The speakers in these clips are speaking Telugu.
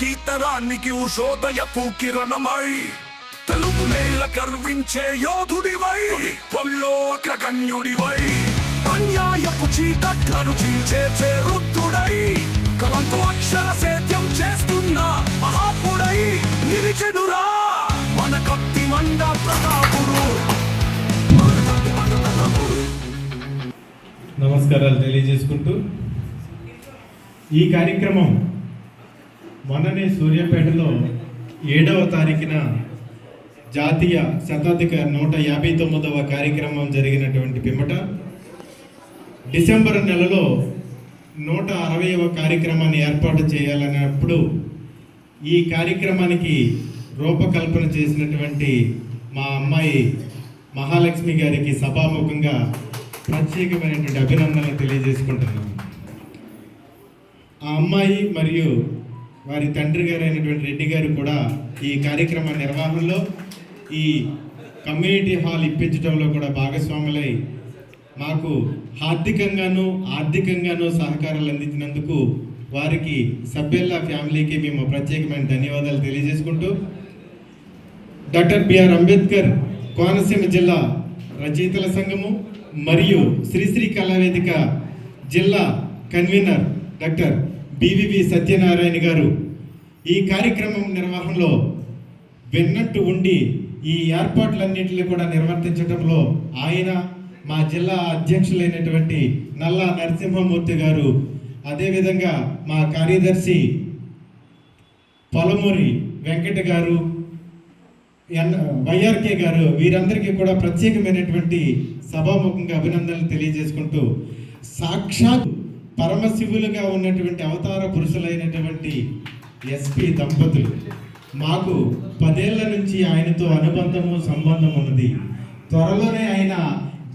కీర్తనానికి ఉషోదయపు కిరణమై తెలుగు నేల గర్వించే యోధుడివై పొల్లో అగ్రగణ్యుడివై అన్యాయపు చీకట్లను చీల్చే చేరుద్ధుడై కలంతో అక్షర సేద్యం చేస్తున్న మహాపుడై నిలిచెడురా మన కత్తి మండ ప్రతాపుడు. నమస్కారాలు తెలియజేసుకుంటూ ఈ కార్యక్రమం మొన్ననే సూర్యాపేటలో ఏడవ తారీఖున జాతీయ శతాధిక నూట యాభై తొమ్మిదవ కార్యక్రమం జరిగినటువంటి పిమ్మట డిసెంబర్ నెలలో నూట అరవైవ కార్యక్రమాన్ని ఏర్పాటు చేయాలన్నప్పుడు ఈ కార్యక్రమానికి రూపకల్పన చేసినటువంటి మా అమ్మాయి మహాలక్ష్మి గారికి సభాముఖంగా ప్రత్యేకమైనటువంటి అభినందనలు తెలియజేసుకుంటున్నాను. ఆ అమ్మాయి మరియు వారి తండ్రి గారు అయినటువంటి రెడ్డి గారు కూడా ఈ కార్యక్రమ నిర్వహణలో ఈ కమ్యూనిటీ హాల్ ఇప్పించడంలో కూడా భాగస్వాములై మాకు ఆర్థికంగాను ఆర్థికంగాను సహకారాలు అందించినందుకు వారికి సభ్యుల ఫ్యామిలీకి మేము ప్రత్యేకమైన ధన్యవాదాలు తెలియజేసుకుంటూ డాక్టర్ బిఆర్ అంబేద్కర్ కోనసీమ జిల్లా రచయితల సంఘము మరియు శ్రీశ్రీ కళావేదిక జిల్లా కన్వీనర్ డాక్టర్ బివివి సత్యనారాయణ గారు ఈ కార్యక్రమం నిర్వహణలో విన్నట్టు ఉండి ఈ ఏర్పాట్లన్నింటినీ కూడా నిర్వర్తించడంలో ఆయన మా జిల్లా అధ్యక్షులైనటువంటి నల్లా నరసింహమూర్తి గారు అదేవిధంగా మా కార్యదర్శి పొలమూరి వెంకట గారు ఎన్ వైఆర్కే గారు వీరందరికీ కూడా ప్రత్యేకమైనటువంటి సభాముఖంగా అభినందనలు తెలియజేసుకుంటూ సాక్షాత్ పరమశివులుగా ఉన్నటువంటి అవతార పురుషులైనటువంటి ఎస్పి దంపతులు మాకు పదేళ్ళ నుంచి ఆయనతో అనుబంధము సంబంధం ఉన్నది. త్వరలోనే ఆయన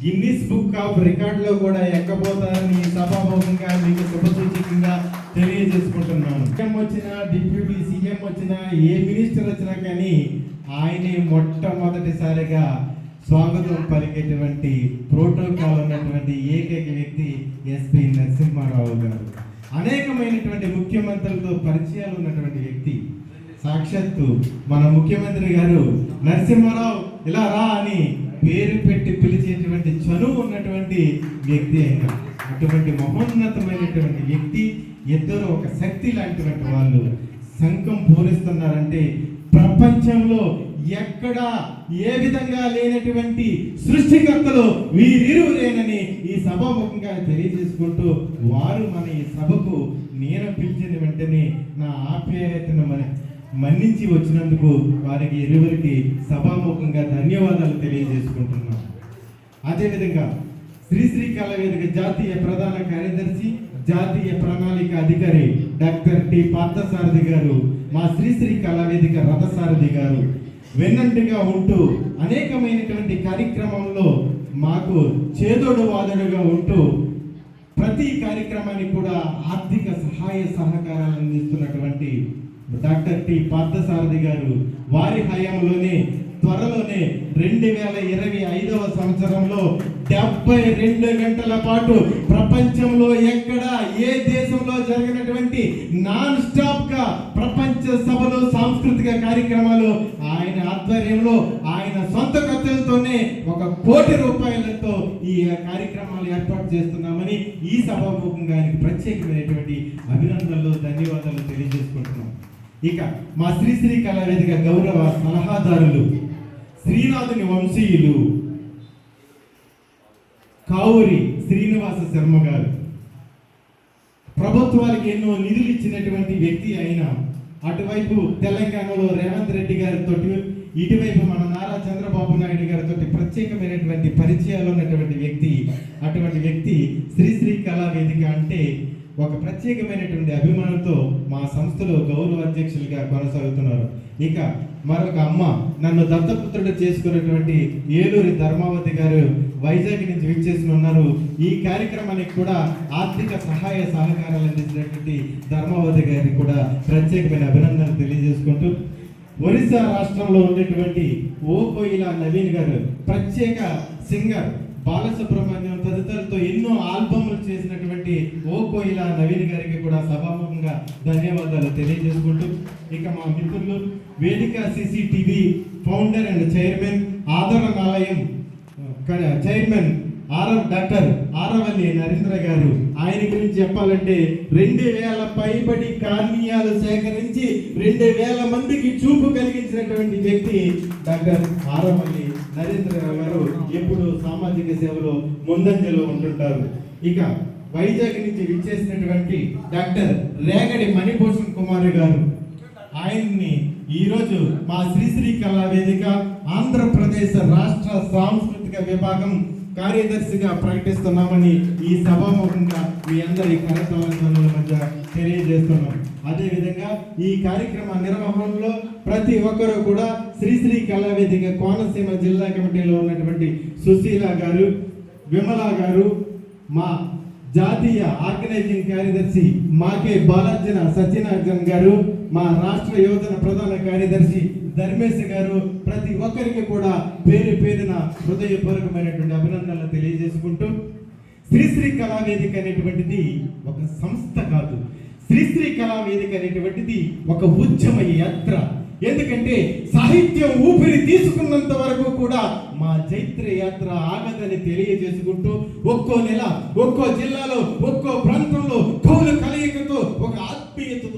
గిన్నిస్ బుక్ ఆఫ్ రికార్డులో కూడా ఎక్కబోతారని సభాముఖంగా మీకు శుభసూచకంగా తెలియజేసుకుంటున్నాను. సీఎం వచ్చినా డిప్యూటీ సీఎం వచ్చినా ఏ మినిస్టర్ వచ్చినా కానీ ఆయనే మొట్టమొదటిసారిగా స్వాగతం పలికేటువంటి ప్రోటోకాల్ ఉన్నటువంటి ఏకైక వ్యక్తి ఎస్పి నరసింహారావు గారు. అనేకమైనటువంటి ముఖ్యమంత్రులతో పరిచయాలు ఉన్నటువంటి వ్యక్తి. సాక్షాత్తు మన ముఖ్యమంత్రి గారు నరసింహారావు ఇలా రా అని పేరు పెట్టి పిలిచేటువంటి చనువు ఉన్నటువంటి వ్యక్తి అయిన అటువంటి మహోన్నతమైనటువంటి వ్యక్తి ఇద్దరు ఒక శక్తి లాంటివంటి వాళ్ళు. శంఖం పూరిస్తున్నారంటే ప్రపంచంలో ఎక్కడ ఏ విధంగా లేనటువంటి సృష్టికర్తలు వీరిరువురేనని ఈ సభాముఖంగా తెలియజేసుకుంటూ వారు మన ఈ సభకు నేను పిలిచిన వెంటనే నా ఆప్యాయతను మన మన్నించి వచ్చినందుకు వారికి ఇరువురికి సభాముఖంగా ధన్యవాదాలు తెలియజేసుకుంటున్నాను అదేవిధంగా శ్రీశ్రీ కళావేదిక జాతీయ ప్రధాన కార్యదర్శి జాతీయ ప్రణాళిక అధికారి డాక్టర్ టి పార్థసారథి గారు మా శ్రీశ్రీ కళావేదిక రథసారథి గారు వెన్నంటిగా ఉంటూ అనేకమైనటువంటి కార్యక్రమంలో మాకు చేదోడు వాదడుగా ఉంటూ ప్రతి కార్యక్రమానికి కూడా ఆర్థిక సహాయ సహకారాలు అందిస్తున్నటువంటి డాక్టర్ టి పార్థసారథి గారు వారి హయాంలోనే త్వరలోనే రెండు వేల ఇరవై ఐదవ సంవత్సరంలో డెబ్బై రెండు గంటల పాటు ప్రపంచంలో ఎక్కడ ఏ దేశంలో జరిగినటువంటి నాన్ స్టాప్గా ప్రపంచ సభలు సాంస్కృతిక కార్యక్రమాలు ఆయన ఆధ్వర్యంలో ఆయన సొంత ఖర్చులతోనే ఒక కోటి రూపాయలతో ఈ కార్యక్రమాలు ఏర్పాటు చేస్తున్నామని ఈ సభాముఖంగా ఆయనకు ప్రత్యేకమైనటువంటి అభినందనలు ధన్యవాదాలు తెలియజేసుకుంటున్నాం. ఇక మా శ్రీశ్రీ కళావేదిక గౌరవ సలహాదారులు శ్రీనాథుని వంశీయులు. కావూరి శ్రీనివాస శర్మ గారు. ప్రభుత్వానికి ఎన్నో నిధులు ఇచ్చినటువంటి వ్యక్తి అయిన అటువైపు తెలంగాణలో రేవంత్ రెడ్డి గారితో ఇటువైపు మన నారా చంద్రబాబు నాయుడు గారితో ప్రత్యేకమైనటువంటి పరిచయాలు ఉన్నటువంటి వ్యక్తి అటువంటి వ్యక్తి శ్రీశ్రీ కళా వేదిక అంటే ఒక ప్రత్యేకమైనటువంటి అభిమానంతో మా సంస్థలో గౌరవ అధ్యక్షులుగా కొనసాగుతున్నారు. ఇక మరొక అమ్మ నన్ను దత్తపుత్రుడు చేసుకున్నటువంటి ఏలూరి ధర్మావతి గారు వైజాగ్ నుంచి విచ్చేసి ఉన్నారు ఈ కార్యక్రమానికి కూడా ఆర్థిక సహాయ సహకారాలు అందించినటువంటి ధర్మావతి గారికి కూడా ప్రత్యేకమైన అభినందనలు తెలియజేసుకుంటూ ఒరిస్సా రాష్ట్రంలో ఉన్నటువంటి ఓ కోయిల నవీన్ గారు ప్రత్యేక సింగర్ బాలసుబ్రహ్మణ్యం తదితరులతో ఎన్నో ఆల్బమ్లు చేసినటువంటి ఓ కోయిల నవీన్ గారికి కూడా సభాముఖంగా ధన్యవాదాలు తెలియజేసుకుంటూ ఇక మా మిత్రులు వేదిక CCTV founder and chairman Adaranalayam క- chairman RM doctor Aravalli Narendra garu. ఆయన గురించి చెప్పాలంటే రెండు వేల పైబడి కార్నియాలు సేకరించి రెండు వేల మందికి చూపు కలిగించినటువంటి వ్యక్తి డాక్టర్ ఆరవల్లి నరేంద్ర గారు ఎప్పుడు సామాజిక సేవలో ముందంజలో ఉంటుంటారు. ఇక వైజాగ్ నుంచి విచ్చేసినటువంటి డాక్టర్ రేగడి మణిభూషణ్ కుమార్ గారు. ఆయన్ని ఈరోజు మా శ్రీశ్రీ కళా వేదిక ఆంధ్రప్రదేశ్ రాష్ట్ర సాంస్కృతిక విభాగం కార్యదర్శిగా ప్రకటిస్తున్నామని ఈ సభాముఖంగా మీ అందరి కరతాళ మధ్య తెలియజేస్తున్నాం. అదేవిధంగా ఈ కార్యక్రమ నిర్వహణలో ప్రతి ఒక్కరూ కూడా శ్రీశ్రీ కళావేదిక కోనసీమ జిల్లా కమిటీలో ఉన్నటువంటి సుశీల గారు విమల గారు మా జాతీయ ఆర్గనైజింగ్ కార్యదర్శి మాకే బాలార్జున సత్యనారాయణ గారు మా రాష్ట్ర యోజన ప్రధాన కార్యదర్శి ధర్మేశ్ గారు ప్రతి ఒక్కరికి కూడా పేరు పేరున హృదయపూర్వకమైనటువంటి అభినందనలు తెలియజేసుకుంటూ శ్రీశ్రీ కళావేదిక అనేటువంటిది ఒక సంస్థ కాదు. శ్రీశ్రీ కళావేదిక అనేటువంటిది ఒక ఉద్యమ యాత్ర. ఎందుకంటే సాహిత్యం ఊపిరి తీసుకున్నంత వరకు కూడా మా చైత్ర యాత్ర ఆగదని తెలియజేసుకుంటూ ఒక్కో నెల ఒక్కో జిల్లాలో ఒక్కో ప్రాంతంలో కౌలు కలయికతో ఒక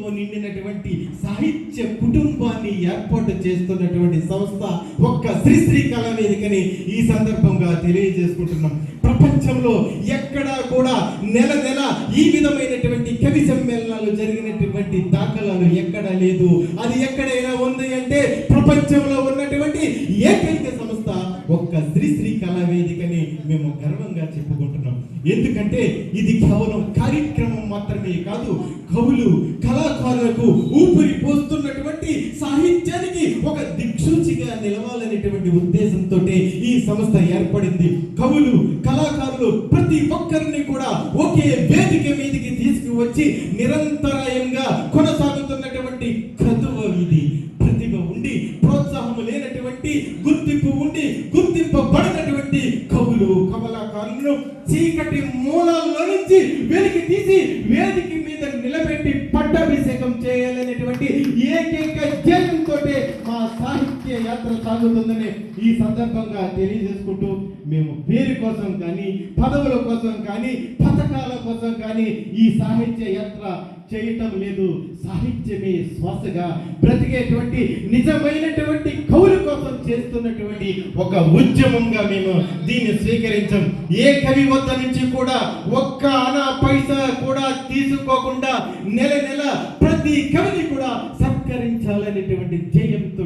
ఆత్మీయతతో నిండినటువంటి సాహిత్య కుటుంబాన్ని ఏర్పాటు చేస్తున్నటువంటి సంస్థ ఒక్క శ్రీశ్రీ కళావేదికని ఈ సందర్భంగా తెలియజేసుకుంటున్నాం. ప్రపంచంలో ఎక్కడా కూడా నెల నెల ఈ విధమైనటువంటి కవి సమ్మేళనాలు జరిగినటువంటి దాఖలాలు ఎక్కడా లేదు. అది ఎక్కడైనా ఉంది అంటే ప్రపంచంలో ఉన్నటువంటి ఏకైక సంస్థ ఒక్క శ్రీశ్రీ కళావేదికని కళా వేదికని మేము గర్వంగా చెప్పుకుంటున్నాం. ఎందుకంటే ఇది కేవలం కార్యక్రమం మాత్రమే కాదు కవులు కళాకారులకు ఊపిరి పోస్తున్నటువంటి సాహిత్యానికి ఒక దిక్సూచిగా నిలవాలనేటువంటి ఉద్దేశంతో ఈ సంస్థ ఏర్పడింది. కవులు కళాకారులు ప్రతి ఒక్కరిని కూడా ఒకే వేదిక మీదకి తీసుకువచ్చి నిరంతరం యాత్ర సాగుతుందని ఈ సందర్భంగా తెలియజేసుకుంటూ మేము పేరు కోసం కానీ పదవుల కోసం కానీ పథకాల కోసం కానీ ఈ సాహిత్య యాత్ర చేయటం లేదు. సాహిత్యమే శ్వాసగా బ్రతికేటువంటి నిజమైనటువంటి కవుల కోసం చేస్తున్నటువంటి ఒక ఉద్యమంగా మేము దీన్ని స్వీకరించాం. ఏ కవి వద్ద నుంచి కూడా ఒక్క అనా పైసా కూడా తీసుకోకుండా నెల నెల ప్రతి కవిని కూడా సత్కరించాలనేటువంటి ధ్యేయంతో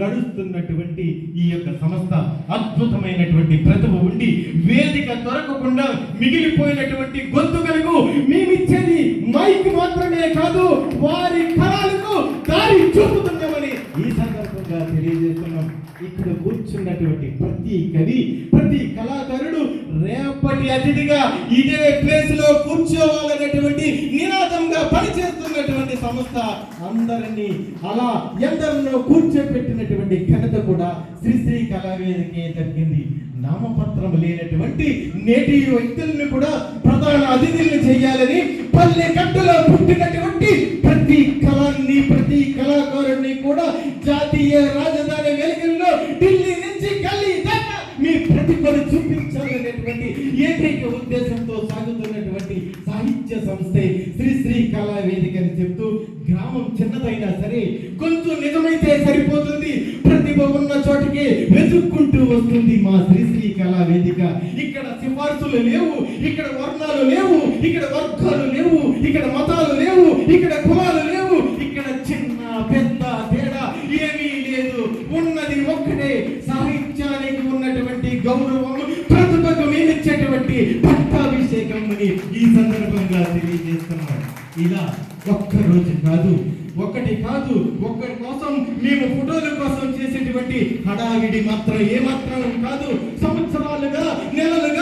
నడుస్తున్నటువంటి ఈ యొక్క సంస్థ అద్భుతమైనటువంటి ప్రతిభ ఉండి వేదిక దొరకకుండా మిగిలిపోయినటువంటి గొంతుకలకు మేమిచ్చేది మైక్ మాత్రమే కాదు వారి కళలకు దారి చూపుతున్నామని ఈ సందర్భంగా తెలియజేస్తున్నాం. ఇక్కడ కూర్చున్నటువంటి ప్రతి కవి ప్రతి కళాకారుడు రేపటి అతిథిగా ఇదే ప్లేస్లో కూర్చోవాలనేటువంటి నినాదం సంస్థ అందరినీ అలా ఎందరినో కూర్చోపెట్టినటువంటి ఘనత కూడా శ్రీశ్రీ కళావేదికే జరిగింది నామపత్రం లేనటువంటి నేటి వ్యక్తులను కూడా ప్రధాన అతిథులను చేయాలని పల్లె కట్టులో పుట్టినటువంటి ప్రతి కళాన్ని ప్రతి కళాకారుడిని కూడా జాతీయ రాజ వస్తుంది మా శ్రీశ్రీ కళా వేదిక. ఇక్కడ సిఫార్సులు లేవు ఇక్కడ వర్ణాలు లేవు ఇక్కడ వర్గాలు లేవు ఇక్కడ మతాలు లేవు ఇక్కడ కులాలు లేవు ఇక్కడ చిన్న పెద్ద తేడా ఏమీ లేదు. ఉన్నది ఒక్కటే సాహిత్యానికి ఉన్నటువంటి గౌరవం ప్రతిభకు మేమిచ్చేటువంటి పట్టాభిషేకం అని ఈ సందర్భంగా తెలియజేస్తున్నాం ఇలా ఒక్క రోజు కాదు ఒక్కటి కాదు ఒక్కటి కోసం మేము ఫోటోల కోసం ఉన్నటువంటి హడావిడి మాత్రం ఏ మాత్రం కాదు. సంవత్సరాలుగా నెలలుగా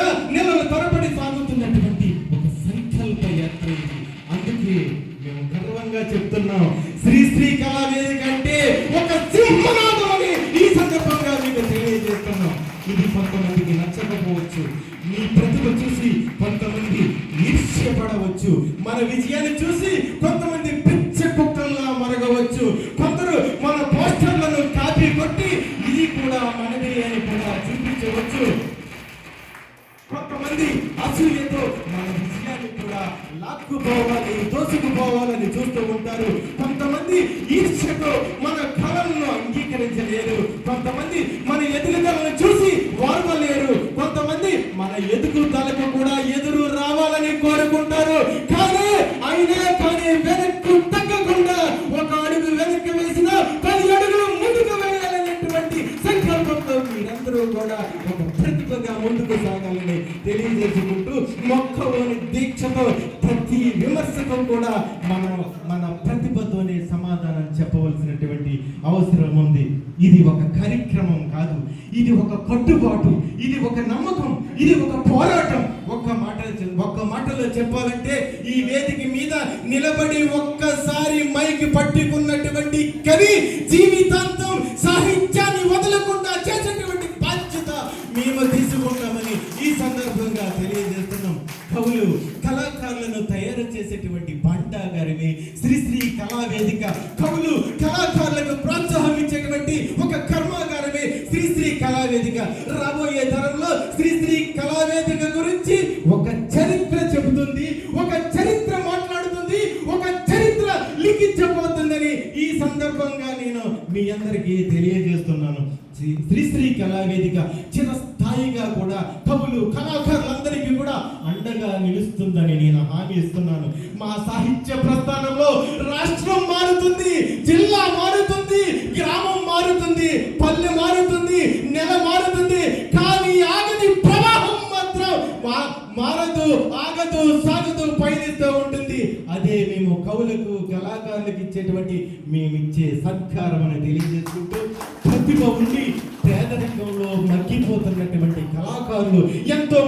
కొంతమంది అసూయతో మన విజయాన్ని కూడా లాక్కుపోవాలని దోసుకుపోవాలని చూస్తూ ఉంటారు. కొంతమంది ఈర్ష్యతో మన కళలను అంగీకరించలేరు. కొంతమంది మన ఎదుగుదలను చూసి వాడలేరు కొంతమంది మన ఎదుగుదలకు కూడా ఎదురు రావాలని కోరుకుంటారు. కానీ అయినా కానీ చేసుకుంటూ మొక్కలోని దీక్షతో ప్రతి విమర్శకు కూడా మనం మన ప్రతిభతోనే సమాధానం చెప్పవలసినటువంటి అవసరం ఉంది. ఇది ఒక కార్యక్రమం కాదు. ఇది ఒక కట్టుబాటు. ఇది ఒక నమ్మకం. ఇది ఒక పోరాటం. ఒక్క మాట ఒక్క మాటలో చెప్పాలంటే ఈ వేదిక మీద నిలబడి ఒక్కసారి మైకి పట్టి శ్రీ శ్రీ కళా వేదిక కవులు కళాకారులకు ప్రోత్సాహం ఇచ్చేటువంటి కవులకు కళాకారులకు ఇచ్చేటువంటి మేమిచ్చే సత్కారం అని తెలియజేసుకుంటూ ప్రతిభ ఉండి పేదరికంలో మగ్గిపోతున్నటువంటి కళాకారులు ఎంతో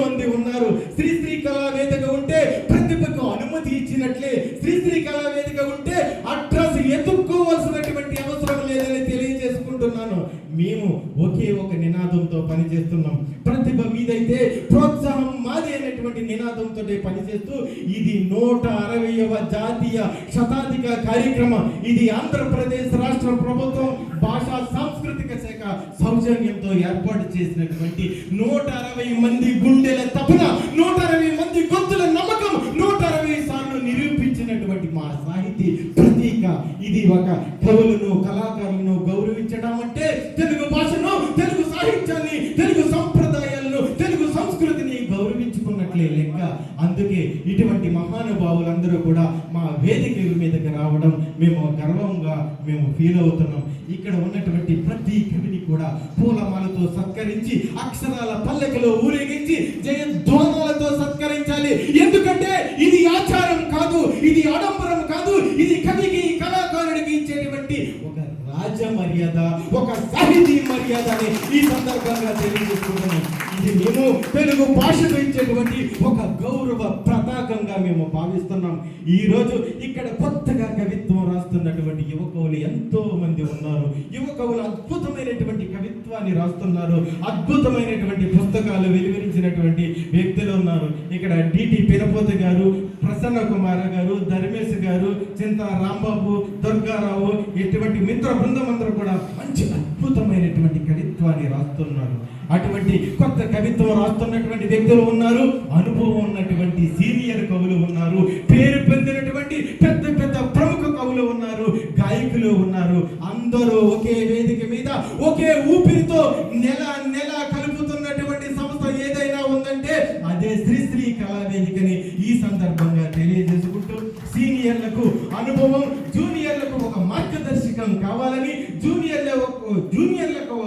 పనిచేస్తున్నాం ప్రతిభ మీదైతే ప్రోత్సాహం మాది అనేటువంటి నినాదంతో పనిచేస్తూ ఇది నూట అరవైవ జాతీయ శతాధిక కార్యక్రమం. ఇది ఆంధ్రప్రదేశ్ రాష్ట్ర ప్రభుత్వం భాషా సాంస్కృతిక శాఖ సౌజన్యంతో ఏర్పాటు చేసినటువంటి నూట అరవై మంది గుండెల తపన నూట అరవై మంది గొంతుల నమ్మకం నూట అరవై సార్లు నిరూపించినటువంటి మా సాహితీ ప్రతీక. ఇది ఒక కవులను కళాకారులను గౌరవ అందుకే ఇటువంటి మహానుభావులందరూ కూడా మా వేదిక మీదకి రావడం మేము గర్వంగా మేము ఫీల్ అవుతున్నాం. ఇక్కడ ఉన్నటువంటి ప్రతి కవిని కూడా పూలమాలతో సత్కరించి అక్షరాల పల్లెకలో ఊరేగించి జయధ్వానాలతో సత్కరించాలి. ఎందుకంటే ఇది ఆచారం కాదు ఇది ఆడంబరం కాదు ఇది కవికి కళాకారుడికి ఇచ్చేటువంటి ఒక రాజ మర్యాద ఒక సాహితీ మర్యాద ఈ సందర్భంగా తెలియజేసుకుంటున్నాం. ఇది మేము తెలుగు భాషకు ఇచ్చేటువంటి ఒక గౌరవ ప్రతాకంగా మేము భావిస్తున్నాం. ఈరోజు ఇక్కడ కొత్త కొత్తగా కవిత్వం రాస్తున్నటువంటి యువకులు ఎంతో మంది ఉన్నారు. యువకులు అద్భుతమైనటువంటి కవిత్వాన్ని రాస్తున్నారు. అద్భుతమైనటువంటి పుస్తకాలు వెలువరించినటువంటి వ్యక్తులు ఉన్నారు. ఇక్కడ డిటి పిరపోతి గారు ప్రసన్న కుమార గారు ధర్మేశ్ గారు చింత రాంబాబు దుర్గారావు ఇటువంటి మిత్ర బృందం అందరూ కూడా మంచి అద్భుతమైనటువంటి కవిత్వాన్ని రాస్తున్నారు. అటువంటి కొత్త కవిత్వం రాస్తున్నటువంటి వ్యక్తులు ఉన్నారు. అనుభవం ఉన్నటువంటి సీనియర్ కవులు ఉన్నారు. ఒకే వేదిక మీద ఒకే ఊపిరితో నెల నెల కలుపుతున్నటువంటి సంస్థ ఏదైనా ఉందంటే అదే శ్రీశ్రీ కళా వేదికని ఈ సందర్భంగా తెలియజేసుకుంటూ సీనియర్లకు అనుభవం జూనియర్లకు ఒక మార్గదర్శకం కావాలని జూనియర్ల జూనియర్లకు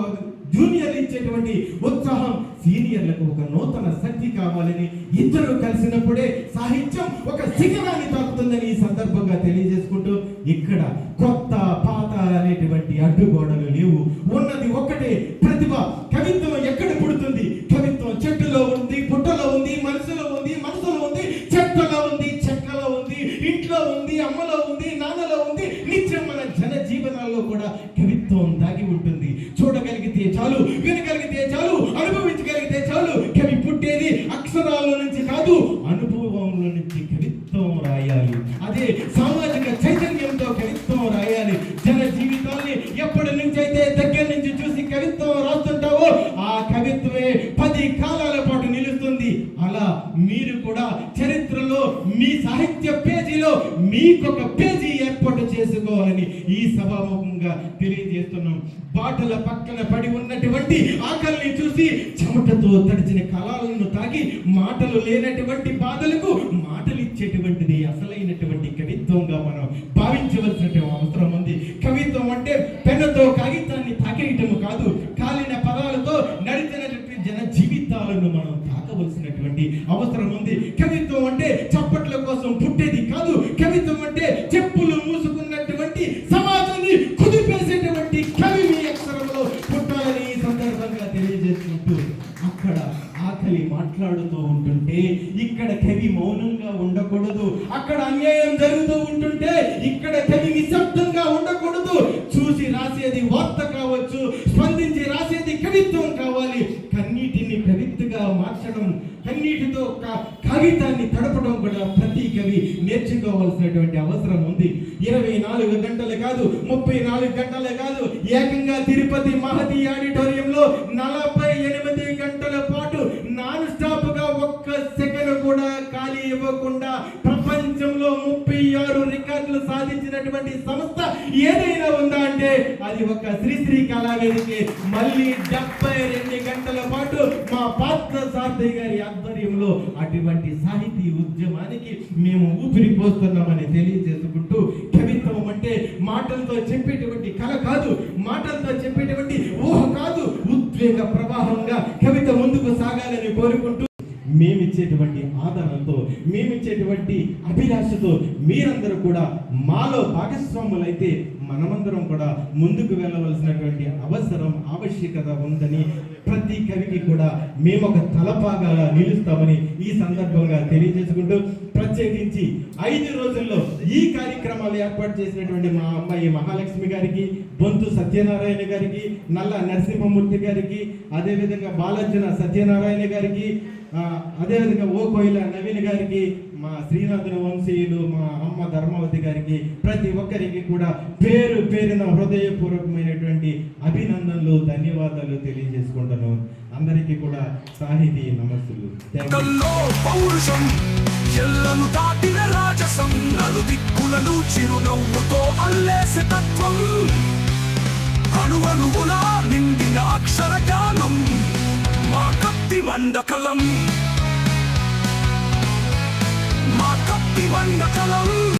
జూనియర్లు ఇచ్చేటువంటి ఉత్సాహం సీనియర్లకు ఒక నూతన శక్తి కావాలని మీరు కూడా చరిత్రలో మీ సాహిత్య పేజీలో మీకొక పేజీ ఏర్పాటు చేసుకోవాలని ఈ సభాముఖంగా తెలియజేస్తున్నాం. బాటల పక్కన పడి ఉన్నటువంటి ఆకలిని చూసి చెమటతో తడిచిన కళాలను తాకి మాటలు లేనటువంటి బాధలకు మాటలు ఇచ్చేటువంటిది అసలైనటువంటి కవిత్వంగా మనం భావించవలసిన ఏకంగా తిరుపతి మహతి ఆడిటోరియంలో నలభై ఎనిమిది గంటల పాటు నాన్ స్టాప్గా ఒక్క సెకండ్ కూడా ఖాళీ ఇవ్వకుండా ప్రపంచంలో ముప్పై ఆరు రికార్డులు సాధించినటువంటి సంస్థ ఏదైనా ఉందా అంటే అది ఒక శ్రీశ్రీ కళావేదికి. మళ్ళీ డెబ్బై రెండు గంటల పాటు మా పాత్ర సారథి గారి ఆధ్వర్యంలో అటువంటి సాహితీ ఉద్యమానికి మేము ఊపిరి పోస్తున్నామని తెలియజేసుకుంటూ మాటలతో చెప్పేటువంటి కళ కాదు మాటలతో చెప్పేటువంటి ఊహ కాదు ఉద్వేగ ప్రవాహంగా కవిత ముందుకు సాగాలని కోరుకుంటూ మేమిచ్చేటువంటి ఆదరణతో మేమిచ్చేటువంటి అభిలాషతో మీరందరూ కూడా మాలో భాగస్వాములైతే మనమందరం కూడా ముందుకు వెళ్ళవలసినటువంటి అవసరం ఆవశ్యకత ఉందని ప్రతి కవికి కూడా మేము ఒక తలపాగా నిలుస్తామని ఈ సందర్భంగా తెలియజేసుకుంటూ ప్రత్యేకించి ఐదు రోజుల్లో ఈ కార్యక్రమాలు ఏర్పాటు చేసినటువంటి మా అమ్మాయి మహాలక్ష్మి గారికి బొంతు సత్యనారాయణ గారికి నల్ల నరసింహమూర్తి గారికి అదేవిధంగా బాలార్జున సత్యనారాయణ గారికి అదేవిధంగా ఓ కోయిల నవీన్ గారికి మా శ్రీనాథుని వంశీయులు మా అమ్మ ధర్మవతి గారికి ప్రతి ఒక్కరికి కూడా పేరు పేరిన హృదయపూర్వకమైనటువంటి అభినందనలు ధన్యవాదాలు తెలియజేసుకుంటాను అందరికీ కూడా సాహితీ నమస్సులు. పౌరుషం ఎల్లను దాటిన రాజసం నలు దిక్కులను చిరునవ్వుతో అల్లేసే తత్వం. అణువణువులా నిండిన అక్షర జ్ఞానం మా కత్తి మండకలం మా కత్తి మండకలం